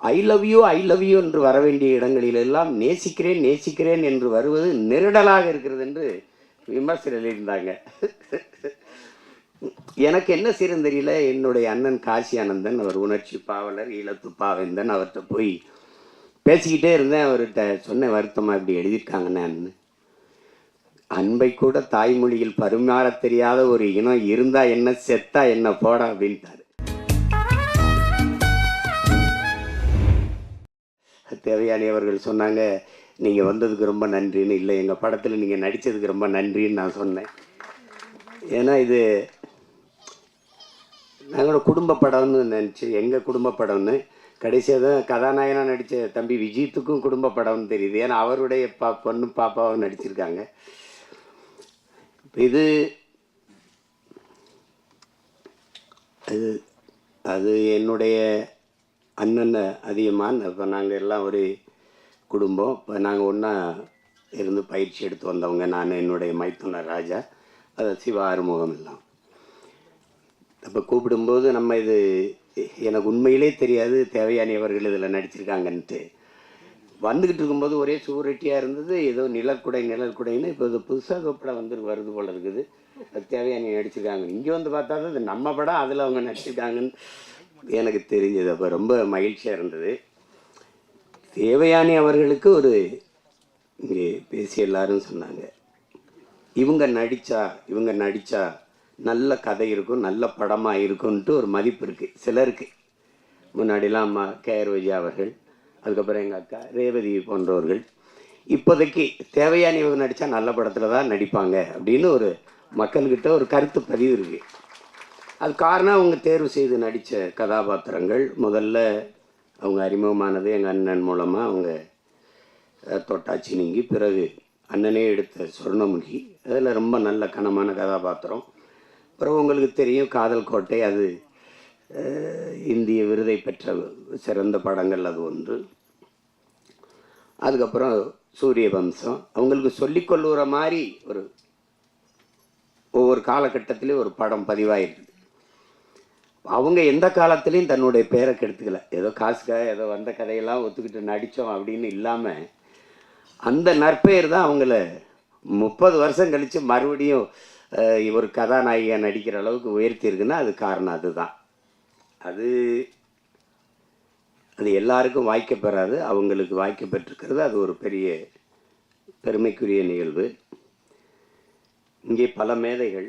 I love you I love you என்று வர வேண்டிய இடங்களிலெல்லாம் நேசிக்கிறேன் நேசிக்கிறேன் என்று வருவது நெருடலாக இருக்கிறது என்று விமர்சனம் எழுதியிருந்தாங்க. எனக்கு என்ன செய்யறது தெரியல. என்னுடைய அண்ணன் காசி ஆனந்தன் அவர் உணர்ச்சி பாவலர் ஈழத்து பாவேந்தன் அவர்கிட்ட போய் பேசிக்கிட்டே இருந்தேன். அவர்கிட்ட சொன்ன வருத்தமாக இப்படி எழுதியிருக்காங்கன்னு அன்பை கூட தாய்மொழியில் பரிமாற தெரியாத ஒரு இனம் இருந்தால் என்ன செத்தா என்ன போடா அப்படின்ட்டார். தேவையானி அவர்கள் சொன்னாங்க நீங்கள் வந்ததுக்கு ரொம்ப நன்றின்னு. இல்லை எங்கள் படத்தில் நீங்கள் நடித்ததுக்கு ரொம்ப நன்றின்னு நான் சொன்னேன். ஏன்னா இது நாங்களோட குடும்ப படம்னு நினச்சி எங்கள் குடும்ப படம்னு கடைசியாக தான் கதாநாயகனாக நடித்த தம்பி விஜித்துக்கும் குடும்ப படம்னு தெரியுது. ஏன்னா அவருடைய பா பொண்ணு பாப்பாவும் நடிச்சிருக்காங்க. இது அது அது என்னுடைய அண்ணன் அதிகமான். இப்போ நாங்கள் எல்லாம் ஒரு குடும்பம். இப்போ நாங்கள் ஒன்றா இருந்து பயிற்சி எடுத்து வந்தவங்க நான் என்னுடைய மைத்துனர் ராஜா. அது சிவா ஆறுமுகம் எல்லாம். அப்போ கூப்பிடும்போது நம்ம இது எனக்கு உண்மையிலே தெரியாது தேவையானி அவர்கள் இதில் நடிச்சிருக்காங்கன்ட்டு. வந்துக்கிட்டு இருக்கும்போது ஒரே சூரட்டியாக இருந்தது. ஏதோ நிழற்குடை நிழற்குடைன்னு இப்போ இது புதுசாக ஏதோ படம் வந்து வருது போல இருக்குது. அது தேவையானி நடிச்சிருக்காங்க. இங்கே வந்து பார்த்தா தான் இது நம்ம படம் அதில் அவங்க நடிச்சிருக்காங்கன்னு எனக்கு தெரிஞ்சது. அப்போ ரொம்ப மகிழ்ச்சியாக இருந்தது. தேவயானி அவர்களுக்கு ஒரு இங்கே பேசி எல்லாரும் சொன்னாங்க. இவங்க நடித்தா இவங்க நடித்தா நல்ல கதை இருக்கும் நல்ல படமாக இருக்கும்ன்ட்டு ஒரு மதிப்பு இருக்குது சிலருக்கு. முன்னாடிலாம் அம்மா கேஆர் விஜயா அவர்கள் அதுக்கப்புறம் எங்கள் அக்கா ரேவதி போன்றவர்கள். இப்போதைக்கு தேவையான இவங்க நடித்தா நல்ல படத்தில் தான் நடிப்பாங்க அப்படின்னு ஒரு மக்கள்கிட்ட ஒரு கருத்து பதிவு இருக்குது அது காரணம் அவங்க தேர்வு செய்து நடித்த கதாபாத்திரங்கள். முதல்ல அவங்க அறிமுகமானது எங்கள் அண்ணன் மூலமாக அவங்க தொட்டாச்சி நீங்கி பிறகு அண்ணனே எடுத்த சொர்ணமுகி. அதில் ரொம்ப நல்ல கனமான கதாபாத்திரம். அப்புறம் உங்களுக்கு தெரியும் காதல் கோட்டை அது இந்திய விருதை பெற்ற சிறந்த படங்கள் அது ஒன்று. அதுக்கப்புறம் சூரிய வம்சம் அவங்களுக்கு சொல்லிக்கொள்ளுற மாதிரி ஒரு ஒவ்வொரு காலகட்டத்திலையும் ஒரு படம் பதிவாயிருக்கு அவங்க எந்த காலத்துலேயும் தன்னுடைய பேரை கெடுத்துக்கல. ஏதோ காசுக்காக ஏதோ வந்த கதையெல்லாம் ஒத்துக்கிட்டு நடித்தோம் அப்படின்னு இல்லாமல் அந்த நற்பெயர் தான் அவங்கள முப்பது வருஷம் கழித்து மறுபடியும் ஒரு கதாநாயகியாக நடிக்கிற அளவுக்கு உயர்த்தியிருக்குன்னா அது காரணம் அதுதான். அது அது எல்லாருக்கும் வாய்க்க பெறாது. அவங்களுக்கு வாய்க்க பெற்றிருக்கிறது அது ஒரு பெரிய பெருமைக்குரிய நிகழ்வு. இங்கே பல மேதைகள்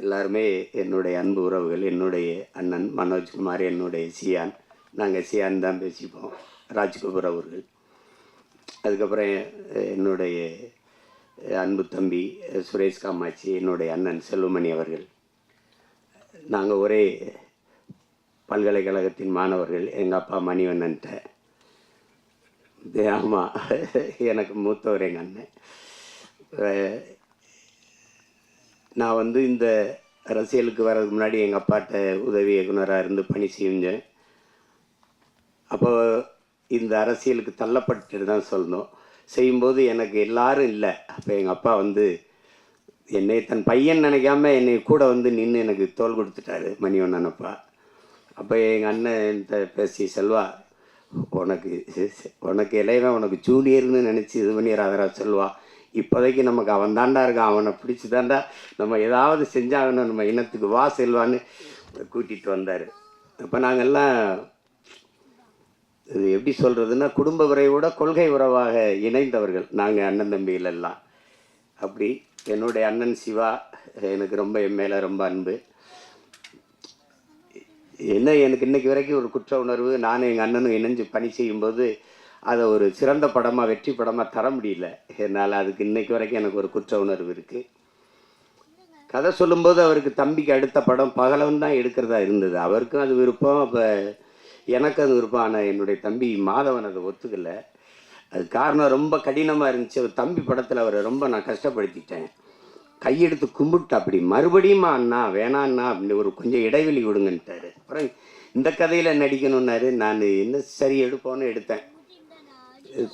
எல்லாருமே என்னுடைய அன்பு உறவுகள் என்னுடைய அண்ணன் மனோஜ்குமார் என்னுடைய சியான். நாங்கள் சியான் தான் பேசிப்போம் ராஜ்குமார் அவர்கள். அதுக்கப்புறம் என்னுடைய அன்பு தம்பி சுரேஷ் காமாட்சி என்னுடைய அண்ணன் செல்வமணி அவர்கள். நாங்கள் ஒரே பல்கலைக்கழகத்தின் மாணவர்கள் எங்கள் அப்பா மணிவண்ணன்ட்ட. ஆமாம் எனக்கு மூத்தவர் எங்கள் அண்ணன். நான் வந்து இந்த அரசியலுக்கு வர்றதுக்கு முன்னாடி எங்கள் அப்பாட்ட உதவி இயக்குனராக இருந்து பணி செஞ்சேன். அப்போ இந்த அரசியலுக்கு தள்ளப்பட்டு தான் சொல்லணும் செய்யும்போது எனக்கு எல்லாரும் இல்லை. அப்போ எங்கள் அப்பா வந்து என்னை தன் பையன் நினைக்காம என்னை கூட வந்து நின்று எனக்கு தோல் கொடுத்துட்டாரு மணிவண்ணன் அப்பா அப்போ எங்கள் அண்ணன் பேசி செல்வா உனக்கு உனக்கு இளையவன் உனக்கு ஜூனியர்னு நினச்சி இது ராதரா செல்வா. இப்போதைக்கு நமக்கு அவன் தாண்டா இருக்கான். அவனை பிடிச்சி தாண்டா நம்ம ஏதாவது செஞ்சாகணும். நம்ம இனத்துக்கு வா செல்வான்னு கூட்டிகிட்டு வந்தார். அப்போ நாங்கள்லாம் இது எப்படி சொல்கிறதுன்னா குடும்ப உறவோட கொள்கை உறவாக இணைந்தவர்கள். நாங்கள் அண்ணன் தம்பியிலெல்லாம் அப்படி என்னுடைய அண்ணன் சிவா எனக்கு ரொம்ப என் மேலே ரொம்ப அன்பு. என்ன எனக்கு இன்னைக்கு வரைக்கும் ஒரு குற்ற உணர்வு நானும் எங்கள் அண்ணனும் இணைஞ்சு பணி செய்யும்போது அதை ஒரு சிறந்த படமாக வெற்றி படமாக தர முடியல. என்னால் அதுக்கு இன்னைக்கு வரைக்கும் எனக்கு ஒரு குற்ற உணர்வு இருக்குது கதை சொல்லும்போது அவருக்கு தம்பிக்கு அடுத்த படம் பகலவன் தான் எடுக்கிறதா இருந்தது. அவருக்கும் அது விருப்பம். அப்போ எனக்கு அது விருப்பம். ஆனால் என்னுடைய தம்பி மாதவன் அதை ஒத்துக்கலை. அது காரணம் ரொம்ப கடினமாக இருந்துச்சு. அவர் தம்பி படத்தில் அவரை ரொம்ப நான் கஷ்டப்படுத்திட்டேன். கையெடுத்து கும்பிட்டு அப்படி மறுபடியுமா அண்ணா வேணாண்ணா அப்படின்னு ஒரு கொஞ்சம் இடைவெளி விடுங்கன்ட்டாரு அப்புறம் இந்த கதையில் நடிக்கணும்னாரு. நான் என்ன சரி எடுப்போன்னு எடுத்தேன்.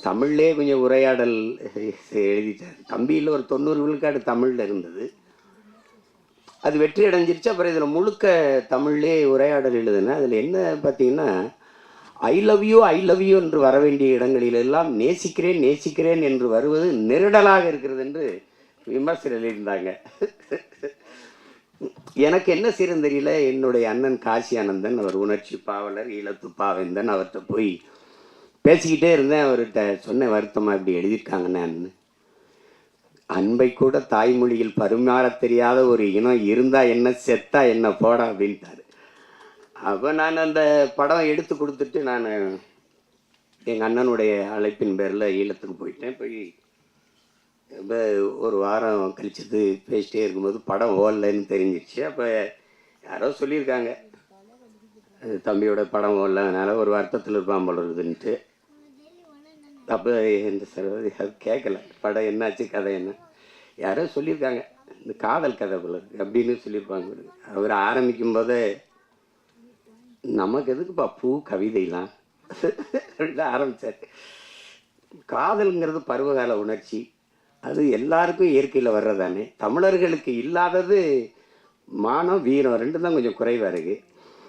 தமிழ்லேயே கொஞ்சம் உரையாடல் எழுதிட்டார். தம்பியில் ஒரு தொண்ணூறு விழுக்காடு தமிழில் இருந்தது. அது வெற்றி அடைஞ்சிருச்சு. அப்புறம் இதில் முழுக்க தமிழ்லே உரையாடல் எழுதுனேன். அதில் என்ன பார்த்தீங்கன்னா I love you I love you என்று வர வேண்டிய இடங்களிலெல்லாம் நேசிக்கிறேன் நேசிக்கிறேன் என்று வருவது நெருடலாக இருக்கிறது என்று விமர்சனம் எழுதியிருந்தாங்க. எனக்கு என்ன செய்யறது தெரியல? என்னுடைய அண்ணன் காசி ஆனந்தன் அவர் உணர்ச்சி பாவலர் ஈழத்து பாவேந்தன் அவர்கிட்ட போய் பேசிக்கிட்டே இருந்தேன் அவர்கிட்ட. சொன்ன வருத்தமாக இப்படி எழுதியிருக்காங்கன்னு அன்பை கூட தாய்மொழியில் பரிமாற தெரியாத ஒரு இனம் இருந்தால் என்ன செத்தா என்ன போடா அப்படின்ட்டாரு. அப்போ நான் அந்த படம் எடுத்து கொடுத்துட்டு நான் எங்கள் அண்ணனுடைய அழைப்பின் பேரில் ஈழத்துக்கு போயிட்டேன். போய் இப்போ ஒரு வாரம் கழிச்சது பேசிட்டே இருக்கும்போது படம் ஓடலைன்னு தெரிஞ்சிச்சு அப்போ யாரோ சொல்லியிருக்காங்க. தம்பியோட படம் ஓடலனால ஒரு வருத்தத்தில் இருப்பான் போல இருக்குதுன்ட்டு. அப்போ இந்த சரவதி அது கேட்கல. படம் என்னாச்சு கதை என்ன? யாரோ சொல்லியிருக்காங்க. இந்த காதல் கதை போல அப்படின்னு சொல்லியிருப்பாங்க. அவர் ஆரம்பிக்கும் போதே நமக்கு எதுக்குப்பா பூ கவிதைலாம்? அப்படின்னு ஆரம்பித்தார் காதல்ங்கிறது பருவகால உணர்ச்சி. அது எல்லாருக்கும் இயற்கையில் வர்றதானே தமிழர்களுக்கு இல்லாதது மானம் வீரம் ரெண்டும் தான் கொஞ்சம் குறைவாக இருக்குது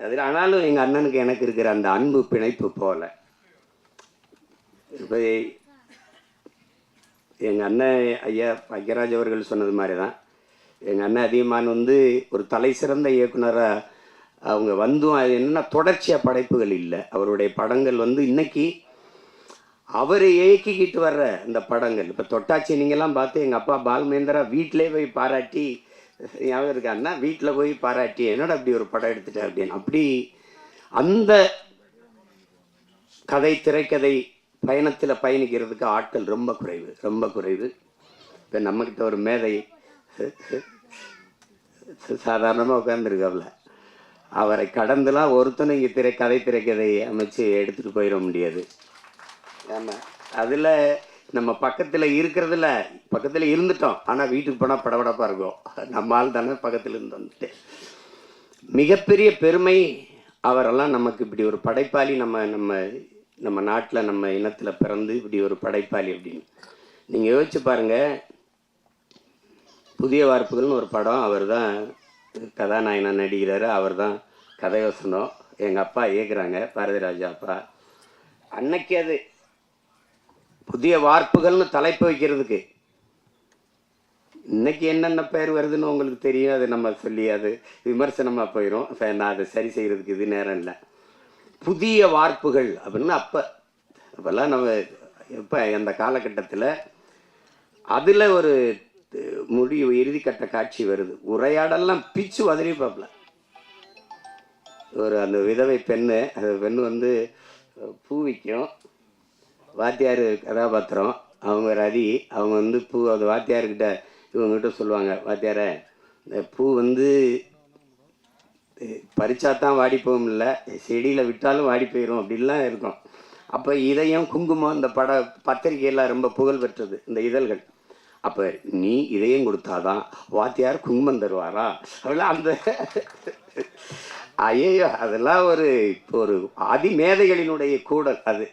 அதில் ஆனாலும் எங்கள் அண்ணனுக்கு எனக்கு இருக்கிற அந்த அன்பு பிணைப்பு போல. இப்போ எங்கள் அண்ணன் ஐயா ஐயராஜ் அவர்கள் சொன்னது மாதிரி தான் எங்கள் அண்ணன் அதிகமான் வந்து ஒரு தலை சிறந்த இயக்குனராக அவங்க வந்தும் அது என்னென்னா தொடர்ச்சியாக படைப்புகள் இல்லை. அவருடைய படங்கள் வந்து இன்னைக்கு அவர் இயக்கிக்கிட்டு வர்ற இந்த படங்கள். இப்போ தொட்டாச்சி நீங்கள்லாம் பார்த்து எங்கள் அப்பா பால்மேந்திரா வீட்டிலே போய் பாராட்டி ஞாபகம் இருக்காருன்னா வீட்டில் போய் பாராட்டி என்னோட அப்படி ஒரு படம் எடுத்துட்டேன் அப்படின்னு. அப்படி அந்த கதை திரைக்கதை பயணத்தில் பயணிக்கிறதுக்கு ஆட்கள் ரொம்ப குறைவு ரொம்ப குறைவு. இப்போ நம்மக்கிட்ட ஒரு மேதை சாதாரணமாக உட்காந்துருக்காப்புல அவரை கடந்துலாம் ஒருத்தனும் இங்கே திரை கதை திரைக்கதை அமைச்சு எடுத்துகிட்டு போயிட முடியாது. ஆமாம் அதில் நம்ம பக்கத்தில் இருக்கிறதுல பக்கத்தில் இருந்துட்டோம். ஆனால் வீட்டுக்கு போனால் படபடப்பாக இருக்கும். நம்ம ஆள் தானே பக்கத்தில் இருந்து வந்துட்டு. மிகப்பெரிய பெருமை அவரெல்லாம் நமக்கு இப்படி ஒரு படைப்பாளி நம்ம நம்ம நம்ம நாட்டில் நம்ம இனத்தில் பிறந்து இப்படி ஒரு படைப்பாளி அப்படின்னு. நீங்கள் யோசிச்சு பாருங்கள் புதிய வார்ப்புகள்னு ஒரு படம். அவர் தான் கதாநாயகனா நடிக்கிறாரு. அவர் தான் கதை வசனம். எங்கள் அப்பா இயக்குறாங்க. பாரதிராஜா அப்பா. அன்னைக்கு அது புதிய வார்ப்புகள்னு தலைப்பு வைக்கிறதுக்கு. இன்னைக்கு என்னென்ன பேர் வருதுன்னு உங்களுக்கு தெரியும் அது நம்ம சொல்லி அது விமர்சனமாக போயிடும் நான் அதை சரி செய்கிறதுக்கு இது நேரம் இல்லை. புதிய வார்ப்புகள் அப்படின்னு அப்போ அப்போல்லாம் நம்ம இப்போ அந்த காலகட்டத்தில் அதில் ஒரு முடிவு இறுதிக்கட்ட காட்சி வருது. உரையாடெல்லாம் பிச்சு உதறி பார்ப்பல ஒரு அந்த விதவை பெண்ணு அந்த பெண்ணு வந்து பூ விற்கும் வாத்தியார் கதாபாத்திரம் அவங்க ரதி அவங்க வந்து பூ அந்த வாத்தியார்கிட்ட இவங்ககிட்ட சொல்லுவாங்க வாத்தியாரை இந்த பூ வந்து பறிச்சா தான் வாடி போகும் இல்லை செடியில் விட்டாலும் வாடி போயிடும் அப்படின்லாம் இருக்கும். அப்போ இதயம் குங்குமம் இந்த பட பத்திரிகையெல்லாம் ரொம்ப புகழ் பெற்றது இந்த இதழ்கள். அப்போ நீ இதயம் கொடுத்தாதான் வாத்தியார் குங்குமம் தருவாரா? அப்படிலாம் அந்த ஐயோ அதெல்லாம் ஒரு இப்போ ஒரு அதிமேதைகளினுடைய கூடல் அது.